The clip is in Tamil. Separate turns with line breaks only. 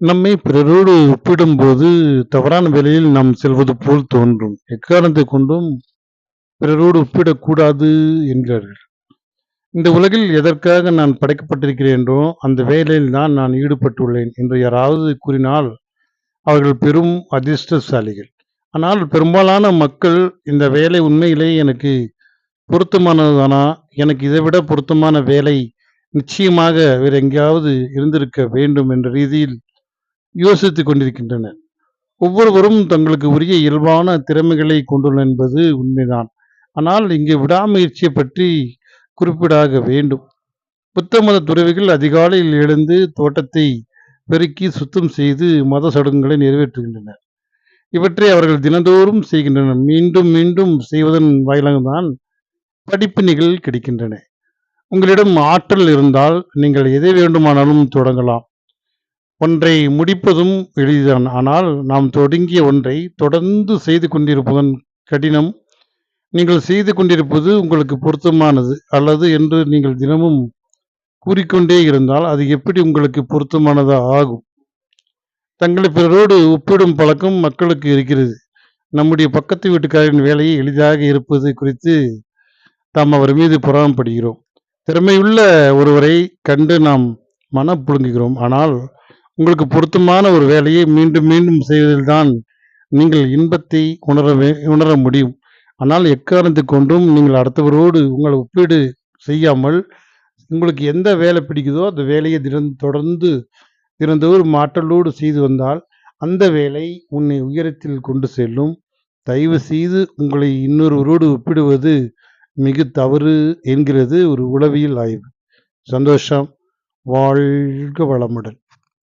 நம்மை பிறரோடு ஒப்பிடும்போது தவறான வேலையில் நாம் செல்வது போல் தோன்றும். எக்காரணத்தை கொண்டும் பிறரோடு ஒப்பிடக்கூடாது என்கிறார்கள். இந்த உலகில் எதற்காக நான் படைக்கப்பட்டிருக்கிறேனோ, அந்த வேலையில் தான் நான் ஈடுபட்டுள்ளேன் என்று யாராவது கூறினால், அவர்கள் பெரும் அதிர்ஷ்டசாலிகள். ஆனால் பெரும்பாலான மக்கள் இந்த வேலை உண்மையிலேயே எனக்கு பொருத்தமானதுதானா? எனக்கு இதைவிட பொருத்தமான வேலை நிச்சயமாக வேறு எங்கேயாவது இருந்திருக்க வேண்டும் என்ற ரீதியில் யோசித்துக் கொண்டிருக்கின்றனர். ஒவ்வொருவரும் தங்களுக்கு உரிய இயல்பான திறமைகளைக் கொண்டுள்ள என்பது உண்மைதான். ஆனால் இங்கே விடாமுயற்சியை பற்றி குறிப்பிடாக வேண்டும். புத்த மத துறவிகள் அதிகாலையில் எழுந்து தோட்டத்தை பெருக்கி சுத்தம் செய்து மத சடங்குகளை நிறைவேற்றுகின்றனர். இவற்றை அவர்கள் தினந்தோறும் செய்கின்றனர். மீண்டும் மீண்டும் செய்வதன் வாயிலாகத்தான் படிப்பினைகள் கிடைக்கின்றன. உங்களிடம் ஆற்றல் இருந்தால் நீங்கள் எதை வேண்டுமானாலும் தொடங்கலாம். ஒன்றை முடிப்பதும் எளிதுதான். ஆனால் நாம் தொடங்கிய ஒன்றை தொடர்ந்து செய்து கொண்டிருப்பதன் கடினம். நீங்கள் செய்து கொண்டிருப்பது உங்களுக்கு பொருத்தமானது அல்லது என்று நீங்கள் தினமும் கூறிக்கொண்டே இருந்தால், அது எப்படி உங்களுக்கு பொருத்தமானதாக ஆகும்? தங்களை பிறரோடு ஒப்பிடும் பழக்கம் மக்களுக்கு இருக்கிறது. நம்முடைய பக்கத்து வீட்டுக்காரரின் வேலையை எளிதாக இருப்பது குறித்து தாம் அவர் மீது புறாமப்படுகிறோம் திறமையுள்ள ஒருவரை கண்டு நாம் மனம் புழுங்குகிறோம். ஆனால் உங்களுக்கு பொருத்தமான ஒரு வேலையை மீண்டும் மீண்டும் செய்வதில்தான் நீங்கள் இன்பத்தை உணரவே உணர முடியும். ஆனால் எக்காரணத்தை கொண்டும் நீங்கள் அடுத்தவரோடு உங்களை ஒப்பீடு செய்யாமல், உங்களுக்கு எந்த வேலை பிடிக்குதோ அந்த வேலையை தினம் தொடர்ந்து தினந்தோறும் மாற்றலோடு செய்து வந்தால், அந்த வேலை உன்னை உயரத்தில் கொண்டு செல்லும். தயவு செய்து உங்களை இன்னொருவரோடு ஒப்பிடுவது மிக தவறு என்கிறது ஒரு உளவியல் ஆய்வு. சந்தோஷம். வாழ்க வளமுடன்.